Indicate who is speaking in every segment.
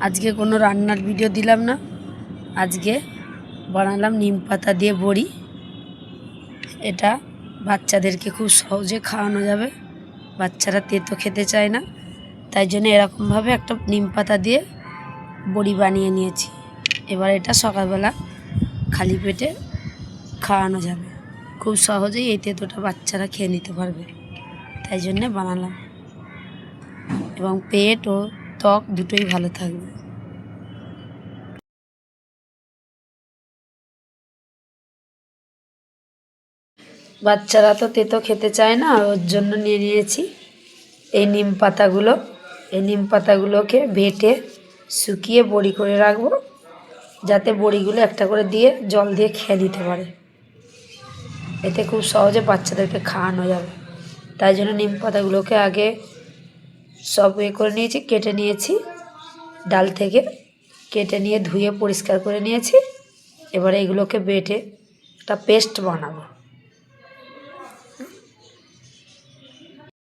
Speaker 1: আজকে কোনো রান্নার ভিডিও দিলাম না। আজকে বানালাম নিম পাতা দিয়ে বড়ি। এটা বাচ্চাদেরকে খুব সহজে খাওয়ানো যাবে। বাচ্চারা তেতো খেতে চায় না। তাই জন্য এরকমভাবে একটা নিম পাতা দিয়ে বড়ি বানিয়ে নিয়েছি। এবার এটা সকালবেলা খালি পেটে খাওয়ানো যাবে। খুব সহজেই এই তেতোটা বাচ্চারা খেয়ে নিতে পারবে। তাই জন্যে বানালাম। এবং পেট ও ত্বক দুটোই ভালো থাকবে। বাচ্চারা তো তেতো খেতে চায় না, ওর জন্য নিয়ে নিয়েছি। এই নিম পাতাগুলো, এই নিম পাতাগুলোকে বেটে শুকিয়ে বড়ি করে রাখব, যাতে বড়িগুলো একটা করে দিয়ে জল দিয়ে খেয়ে দিতে পারে। এতে খুব সহজে বাচ্চাদেরকে খাওয়ানো যাবে। তাই জন্য নিম পাতাগুলোকে আগে সব ইয়ে করে নিয়েছি, কেটে নিয়েছি। ডাল থেকে কেটে নিয়ে ধুয়ে পরিষ্কার করে নিয়েছি। এবারে এগুলোকে বেটে একটা পেস্ট বানাবো।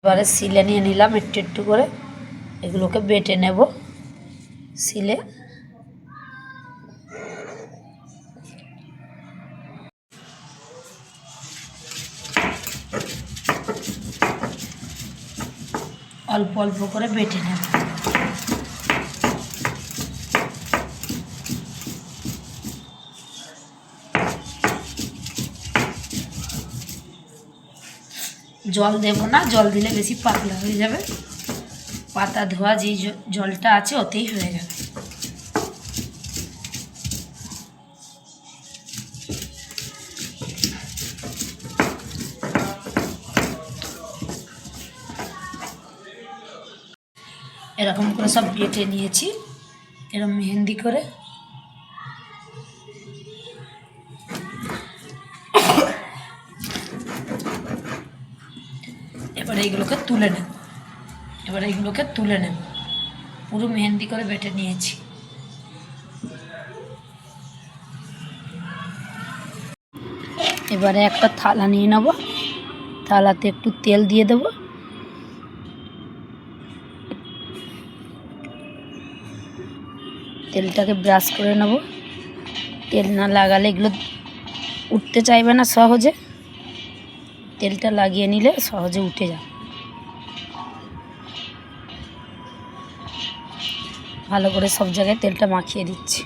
Speaker 1: এবারে সিলে নিয়ে নিলাম একটু একটু করে। এগুলোকে বেটে নেব সিলে অল্প অল্প করে বেটে নেব। জল দেব না, জল দিলে বেশি পাতলা হয়ে যাবে। পাতা ধোয়া যে জলটা আছে ওতেই হয়ে যাবে। এরকম করে সব বেটে নিয়েছি। এরকম মেহেন্দি করে। এবার এইগুলোকে তুলে নেব। এবার এইগুলোকে তুলে নেব। পুরো মেহেন্দি করে বেটে নিয়েছি। এবারে একটা থালা নিয়ে নেব। থালাতে একটু তেল দিয়ে দেবো। তেলটাকে ব্রাশ করে নেব। তেল না লাগালে এগুলো উঠতে চাইবে না সহজে। তেলটা লাগিয়ে নিলে সহজে উঠে যায়। ভালো করে সব জায়গায় তেলটা মাখিয়ে দিচ্ছি।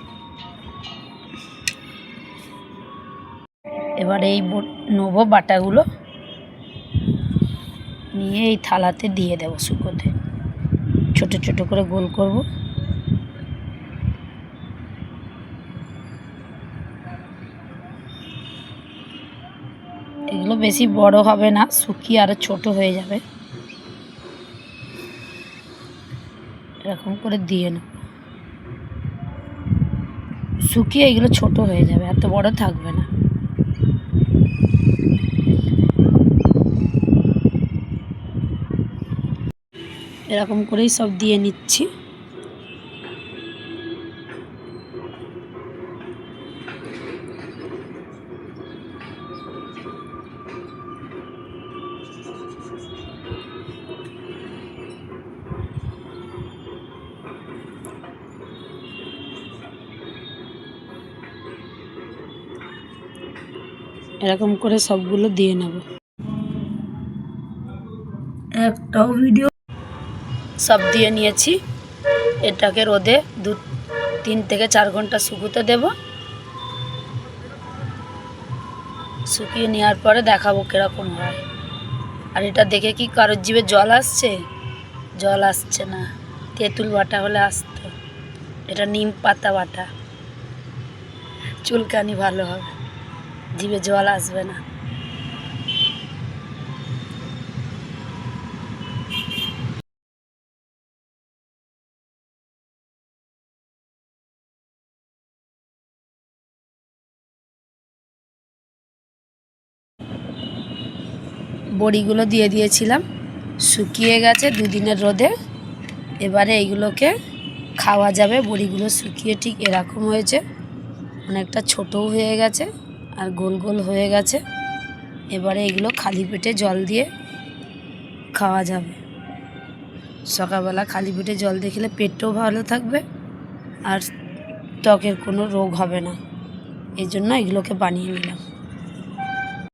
Speaker 1: এবার এই নেব বাটাগুলো। নিয়ে এই থালাতে দিয়ে দেবো শুকোতে। ছোট ছোট করে গোল করব। এগুলো বেশি বড় হবে না শুকিয়ে আরও ছোট হয়ে যাবে। এরকম করে দিয়ে নেব। শুকিয়ে এগুলো ছোট হয়ে যাবে, এত বড় থাকবে না। এরকম করেই সব দিয়ে নিচ্ছি। এরকম করে সবগুলো দিয়ে নেব। একটাও ভিডিও সব দিয়ে নিয়েছি। এটাকে রোদে দু তিন থেকে চার ঘণ্টা শুকোতে দেব। শুকিয়ে নেওয়ার পরে দেখাবো কীরকম হয়। আর এটা দেখে কি কারোর জিভে জল আসছে? জল আসছে না। তেঁতুল বাটা হলে আসতো। এটা নিম পাতা বাটা। চুলকানি ভালো হবে। জিভে জল আসবে না। বড়িগুলো দিয়ে দিয়েছিলাম। শুকিয়ে গেছে দুদিনের রোদে। এবারে এইগুলোকে খাওয়া যাবে। বড়িগুলো শুকিয়ে ঠিক এরকম হয়েছে। অনেকটা ছোটও হয়ে গেছে। আর গোল গোল হয়ে গেছে। এবারে এগুলো খালি পেটে জল দিয়ে খাওয়া যাবে। সকালবেলা খালি পেটে জল দেখলে খেলে পেটটাও ভালো থাকবে আর ত্বকের কোনো রোগ হবে না। এই জন্য এগুলোকে বানিয়ে নিলাম।